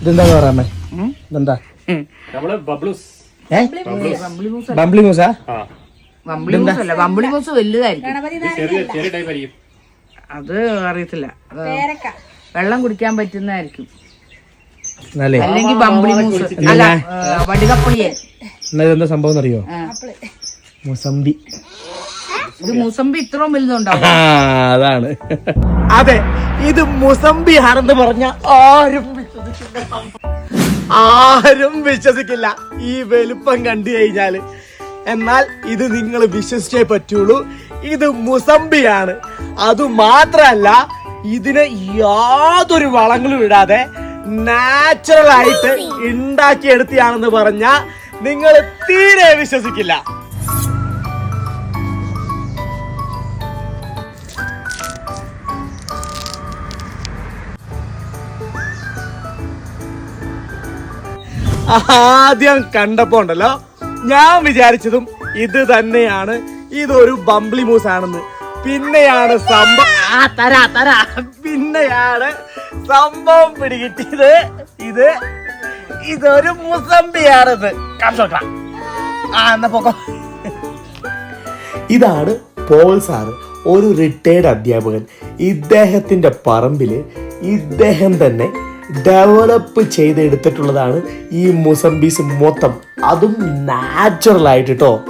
ഇതെന്താ പറയാമേ ഇതെന്താ? നമ്മൾ ബബ്ലൂസ് ഏ? ബംബ്ലി മൂസാ ആ. വമ്പിളി മൂസ് അല്ല വമ്പിളി മൂസ് വലുതായിരിക്കും. ചെറിയ ചെറിയ ടൈപ്പ് ആയിരിക്കും അത് അറിയത്തില്ല വെള്ളം കുടിക്കാൻ പറ്റുന്നതായിരിക്കും. അല്ലെങ്കിൽ ബംബ്ലി മൂസ് അല്ല എന്നാ സംഭവം അറിയോ മുസംബി മുസമ്പി. ഇത് മൂസമ്പി ഇത്രയും വലുതുണ്ടാവും ആ അതാണ്. അതെ ഇത് മുസംബി ആണെന്ന് പറഞ്ഞ ആരും ആരും വിശ്വസിക്കില്ല. ഈ വലുപ്പം കണ്ടു കഴിഞ്ഞാൽ. എന്നാൽ ഇത് നിങ്ങൾ വിശ്വസിച്ചേ പറ്റുള്ളൂ. ഇത് മുസമ്പിയാണ് അത് മാത്രല്ല ഇതിന് യാതൊരു വളങ്ങളും ഇടാതെ നാച്ചുറൽ ആയിട്ട് ഉണ്ടാക്കിയെടുത്തിയാണെന്ന് പറഞ്ഞ നിങ്ങൾ തീരെ വിശ്വസിക്കില്ല. ആദ്യം കണ്ടപ്പോ ഉണ്ടല്ലോ. ഞാൻ വിചാരിച്ചതും ഇത് തന്നെയാണ്. ഇതൊരു ബംബ്ലി മൂസ് ആണെന്ന്. പിന്നെയാണ് സംഭവം തരാ തരാ. പിന്നെയാണ് സംഭവം പിടികിട്ടിയത്. ഇത് ഇതൊരു മുസമ്പിയാണിത് കണ്ടോട്ടാ ആ എന്നാ പോക്കോ. ഇതാണ് പോൾ സാറ് ഒരു റിട്ടയർഡ് അധ്യാപകൻ. ഇദ്ദേഹത്തിന്റെ പറമ്പിൽ ഇദ്ദേഹം തന്നെ ഡെവലപ്പ് ചെയ്തെടുത്തിട്ടുള്ളതാണ് ഈ മുസംബീസ് മൊത്തം. അതും നാച്ചുറൽ ആയിട്ട് കേട്ടോ